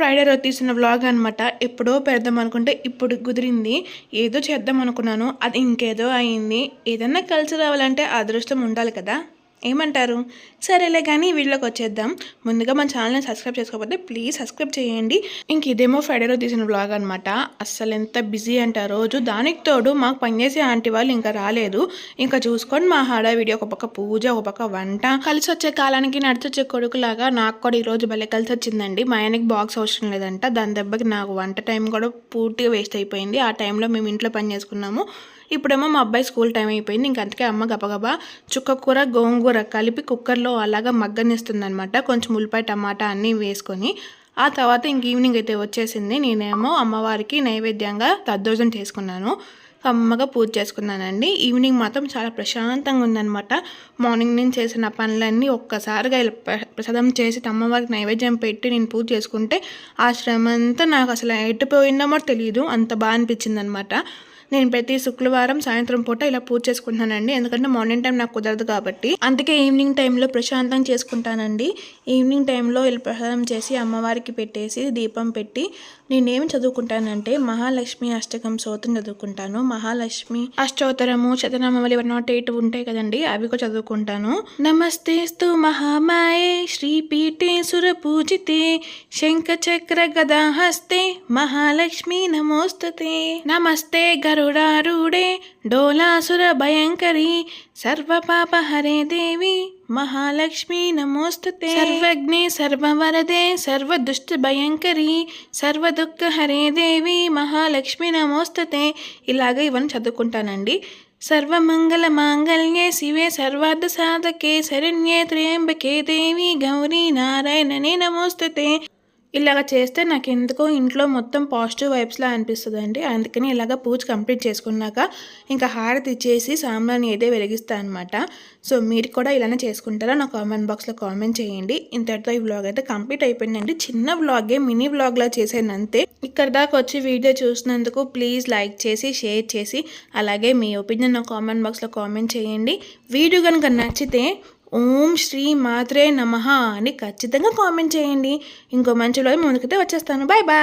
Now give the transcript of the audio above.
Friday రోజు తీసిన vlog అనమాట ఎప్పుడో పెడదాం అనుకుంటే ఇప్పుడు కుదిరింది. ఏదో చేద్దాం అనుకున్నాను. అది ఇంకేదో అయింది. ఏదన్నా కలిసి రావాలంటే అదృష్టం ఉండాలి కదా. ఏమంటారు? సరేలే కానీ వీడియోకి వచ్చేద్దాం. ముందుగా మన ఛానల్ని సబ్స్క్రైబ్ చేసుకోకపోతే ప్లీజ్ సబ్స్క్రైబ్ చేయండి. ఇంక ఇదేమో ఫ్రైడేలో తీసిన బ్లాగ్ అనమాట అస్సలు ఎంత బిజీ అంట రోజు. దానికి తోడు మాకు పనిచేసే ఆంటీ వాళ్ళు ఇంకా రాలేదు. ఇంకా చూసుకొని మా హడావిడి ఒక పక్క పూజ ఒక పక్క వంట. కలిసి వచ్చే కాలానికి నడిచొచ్చే కొడుకులాగా నాకు కూడా ఈరోజు భలే కలిసి వచ్చిందండి మా ఆయనకి బాక్స్ అవసరం లేదంట. దాని దెబ్బకి నాకు వంట టైం కూడా పూర్తిగా వేస్ట్ అయిపోయింది. ఆ టైంలో మేము ఇంట్లో పని చేసుకున్నాము. ఇప్పుడేమో మా అబ్బాయి స్కూల్ టైం అయిపోయింది. ఇంక అందుకే అమ్మ గబగబా చుక్క కూర గోంగూర కలిపి కుక్కర్లో అలాగా మగ్గనిస్తుందనమాట కొంచెం ఉల్లిపాయ టమాటా అన్నీ వేసుకొని ఆ తర్వాత ఇంక ఈవినింగ్ అయితే వచ్చేసింది. నేనేమో అమ్మవారికి నైవేద్యంగా తద్దోజం చేసుకున్నాను. కమ్మగా పూజ చేసుకున్నానండి. ఈవినింగ్ మాత్రం చాలా ప్రశాంతంగా ఉందనమాట మార్నింగ్ నేను చేసిన పనులన్నీ ఒక్కసారిగా ఇలా ప్ర- ప్రసాదం చేసి అమ్మవారికి నైవేద్యం పెట్టి నేను పూజ చేసుకుంటే ఆ శ్రమ అంతా నాకు అసలు ఎట్టుపోయిందో మరి తెలియదు అంత బాగా అనిపించింది అనమాట నేను ప్రతి శుక్రవారం సాయంత్రం పూట ఇలా పూజ చేసుకుంటానండి. ఎందుకంటే మార్నింగ్ టైం నాకు కుదరదు కాబట్టి. అందుకే ఈవినింగ్ టైంలో ప్రశాంతం చేసుకుంటానండి. ఈవినింగ్ టైంలో ఇలా ప్రసాదం చేసి అమ్మవారికి పెట్టేసి దీపం పెట్టి నేనేమి చదువుకుంటానంటే మహాలక్ష్మి అష్టకం సోతం చదువుకుంటాను. మహాలక్ష్మి అష్టోత్తరము శతనామవళి వన్ నాట్ ఎయిట్ ఉంటాయి కదండి అవి కూడా చదువుకుంటాను. నమస్తేస్తు మహామాయే శ్రీపీఠే సురపూజితే శంఖ చక్ర గదా హస్తే మహాలక్ష్మి నమోస్తే నమస్తే గరుడారూఢే డోలాసుర భయంకరి సర్వ పాప హరే దేవి మహాలక్ష్మి నమోస్తుతే. సర్వజ్ఞే సర్వవరదే సర్వదుష్ట భయంకరి సర్వ దుఃఖ హరే దేవి మహాలక్ష్మి నమోస్తుతే. ఇలాగ ఇవన్నీ చదువుకుంటానండి. సర్వమంగళ మాంగళ్యే శివే సర్వార్థ సాధకే శరణ్యే త్రయంబకే దేవి గౌరీ నారాయణనే నమోస్తుతే. ఇలాగ చేస్తే నాకు ఎందుకో ఇంట్లో మొత్తం పాజిటివ్ వైబ్స్లా అనిపిస్తుందండి. అందుకని ఇలాగ పూజ కంప్లీట్ చేసుకున్నాక ఇంకా హారతి ఇచ్చేసి సాంబ్రాన్ని ఏదే వెలిగిస్తాను అనమాట సో మీరు కూడా ఇలానే చేసుకుంటారా? నా కామెంట్ బాక్స్లో కామెంట్ చేయండి. ఇంతటితో ఈ వ్లాగ్ అయితే కంప్లీట్ అయిపోయిందండి. చిన్న వ్లాగే మినీ వ్లాగ్లా చేసాను అంతే ఇక్కడ దాకా వచ్చి వీడియో చూసినందుకు ప్లీజ్ లైక్ చేసి షేర్ చేసి అలాగే మీ ఒపీనియన్ నా కామెంట్ బాక్స్లో కామెంట్ చేయండి. వీడియో కనుక నచ్చితే ఓం శ్రీ మాత్రే నమ అని ఖచ్చితంగా కామెంట్ చేయండి. ఇంకో మంచిలో ముందుకైతే వచ్చేస్తాను. Bye bye